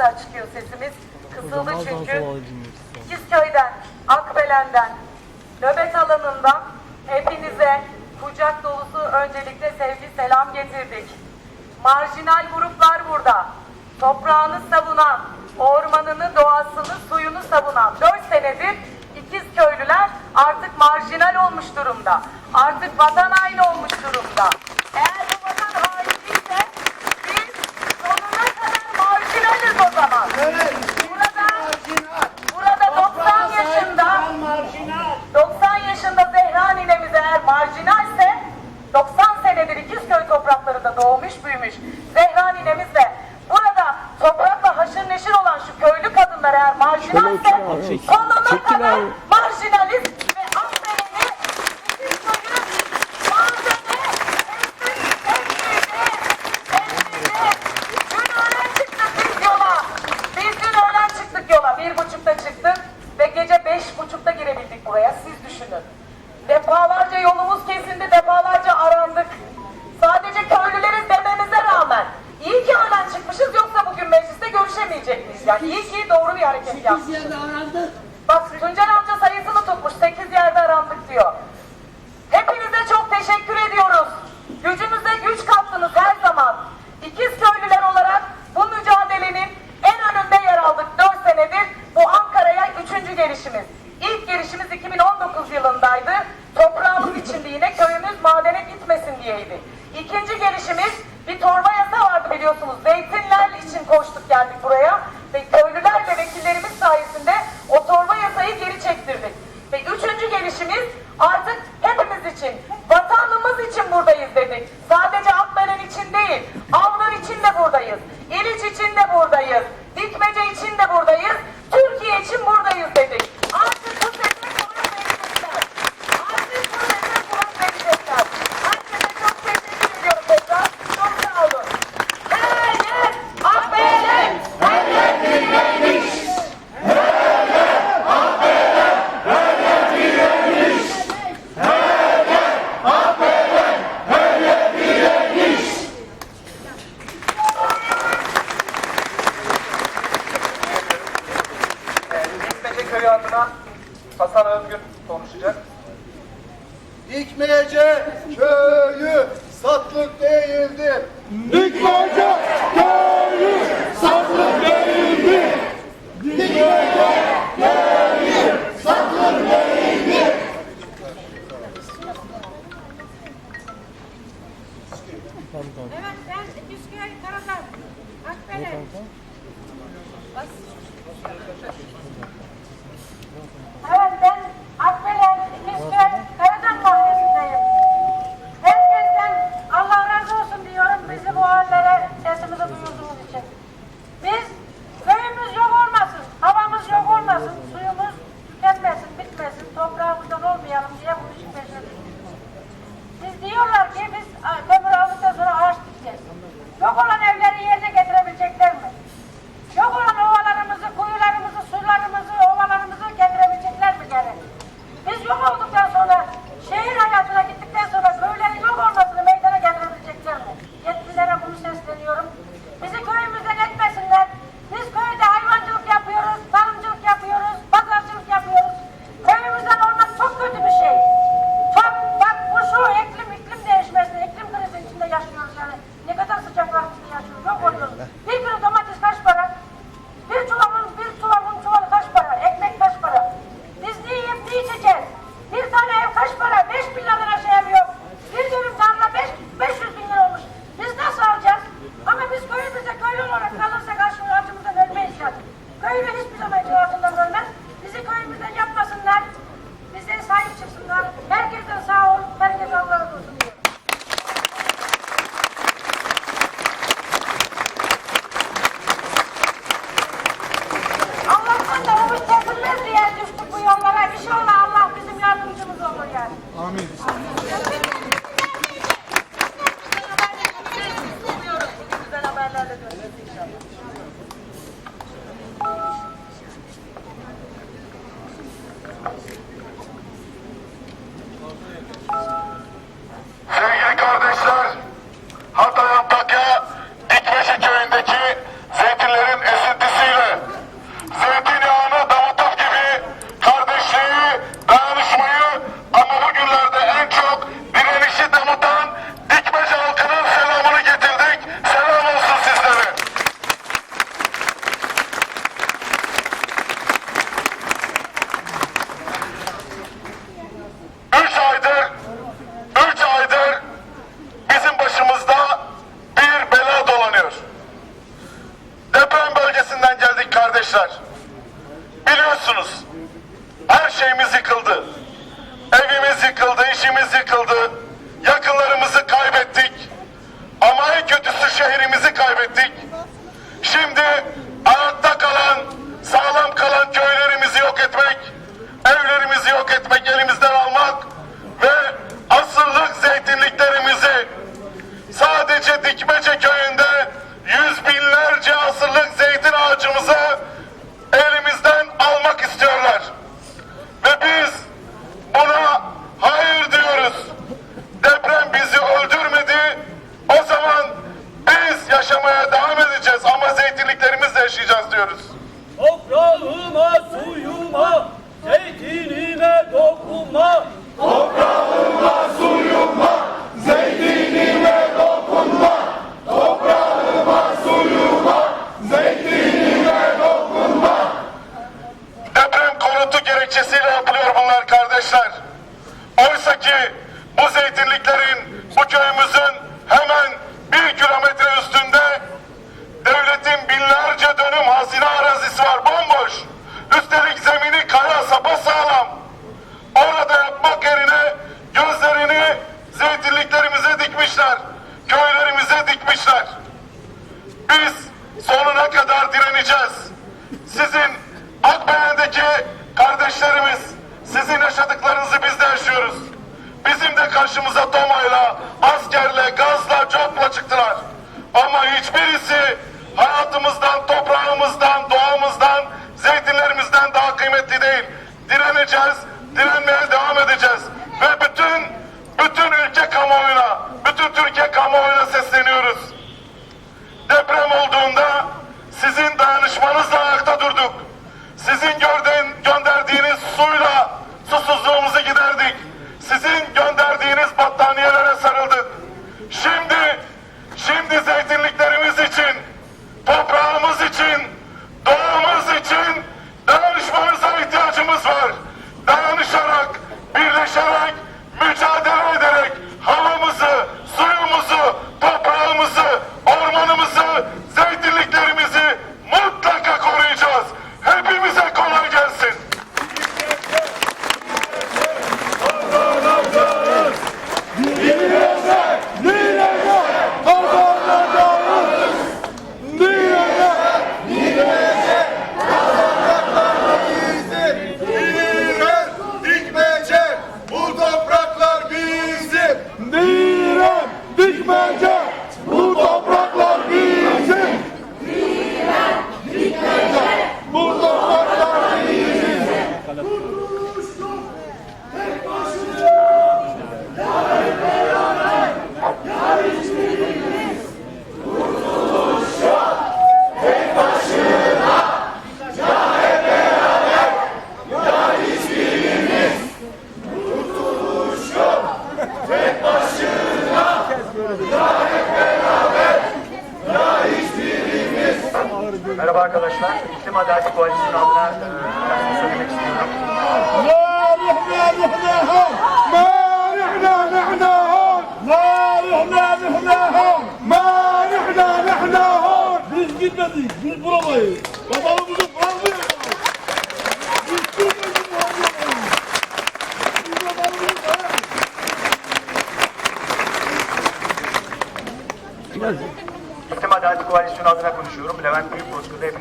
kadar çıkıyor sesimiz. Kısıldı çünkü. Kizköy'den, Akbelen'den, nöbet alanından hepinize kucak dolusu öncelikle sevgi selam getirdik. Marjinal gruplar burada. Toprağını savunan, ormanını, doğasını, suyunu savunan dört senedir ikiz köylüler artık marjinal olmuş durumda. Artık vatan aynı olmuş 90 yaşında Zehra ninemiz eğer marjinalse 90 senedir İkizköy topraklarında doğmuş büyümüş Zehra ninemiz de burada toprakla haşır neşir olan şu köylü kadınlar eğer marjinalse sonuna kadar marjinalist Siaga. Dikmece geri satılır değil mi? Dikmece geri satılır değil mi? Evet ben Üsküdar Karadağ Akbele. Gerekçesiyle yapılıyor bunlar kardeşler. Oysa ki bu zeytinliklerin, bu köyümüzün karşımıza tomayla, askerle, gazla, copla çıktılar. Ama hiçbirisi hayatımızdan, toprağımızdan, doğamızdan, zeytinlerimizden daha kıymetli değil. Direneceğiz, direnmeye devam edeceğiz. Ve bütün, bütün ülke kamuoyuna, bütün Türkiye kamuoyuna sesleniyoruz. Deprem olduğunda sizin dayanışmanızla ayakta durduk. Sizin gördüğün, gönderdiğiniz suyla susuzluğumuzu giderdik. Sizin gönderdiğiniz battaniyelere sarıldık. Şimdi, şimdi zeytinliklerimiz için, Merhaba arkadaşlar. İklim Adalet Koalisyonu adına e, söylemek istiyorum. La rihna rihnahum, ma rihna rihnahum, la rihna rihnahum, ma rihna rihnahum. Biz gitmedik, biz buradayız. Vatanımızı Adalet Koalisyonu adına konuşuyorum. Levent Büyükbozkır'da hepinize